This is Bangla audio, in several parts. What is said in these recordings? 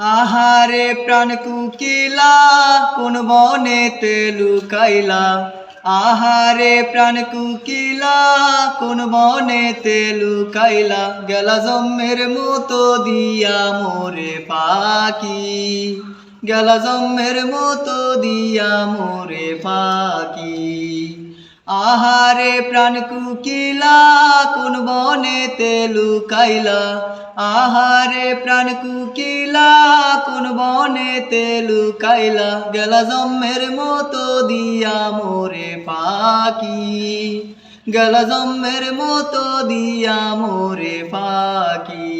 আহারে প্রাণ কুকিলা, কোন বনেতে লুকাইলা। আহারে প্রাণ কুকিলা, কোন বনেতে লুকাইলা। গেলা জম্মের মতো দিয়া মোরে পাকি গেলা জম্মের মতো দিয়া মোরে পাকি আহারে প্রাণ কুকিলা, কোন বনেতে লুকাইলা। আহারে প্রাণ কুকিলা, কোন বনেতে লুকাইলা। গেলা জম্মের মতো দিয়া মোরে পাকি গেলা জম্মের মতো দিয়া মোরে পাকি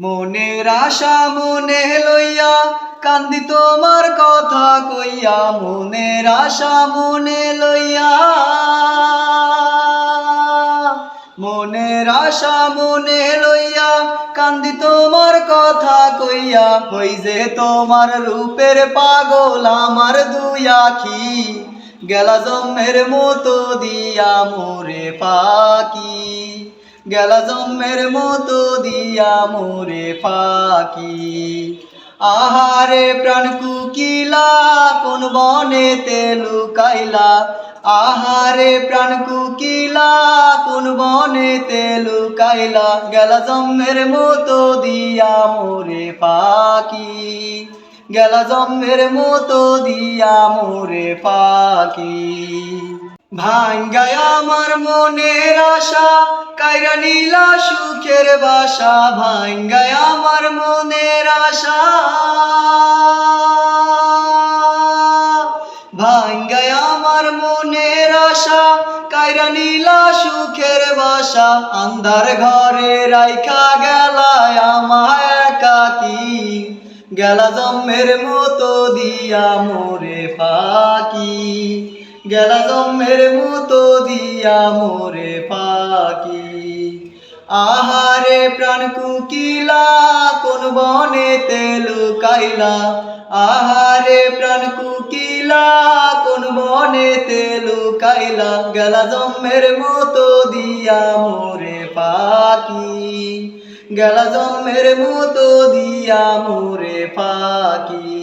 মনের আশা মনে লইয়া কান্দি তোমার কথা কইয়া মনের আশা মনে লইয়া। মনের আশা মনে লইয়া কান্দি তোমার কথা কইয়া হই যে তোমার রূপের পাগল আমার দুই আখি। গেলা জম্মের মতো দিয়া মোরে পাকি গেলা জম্মের মতো দিয়া মোরে পাকি আহারে প্রাণ কুকিলা, কোন বনেতে লুকাইলা আহারে প্রাণ কুকিলা, কোন বনেতে লুকাইলা গেলা জম্মের মতো দিয়া মোরে পাকি গেলা জম্মের মতো দিয়া মোরে পাকি ভাঙ্গায় আমার মনের আশা নীলা সুখের বাসা ভাঙ্গায় আমার মনের আশা। ভাঙ্গায় আমার মনের আশা কাইরা নীলা সুখের বাসা, আন্ধার ঘরে রাইখা গেলায় আমায় একাকি। গেলা জম্মের মতো দিয়া মোরে ফাকি। গেলা জম্মের মতো দিয়া মোরে ফাকি। আহারে প্রাণ কুকিলা, কোন বনে বনেতে লুকাইলা আহারে প্রাণ কুকিলা, কোন বনে বনেতে লুকাইলা গেলা জম্মের মতো দিয়া মোরে পাকি গেলা জম্মের মতো দিয়া মোরে পাকি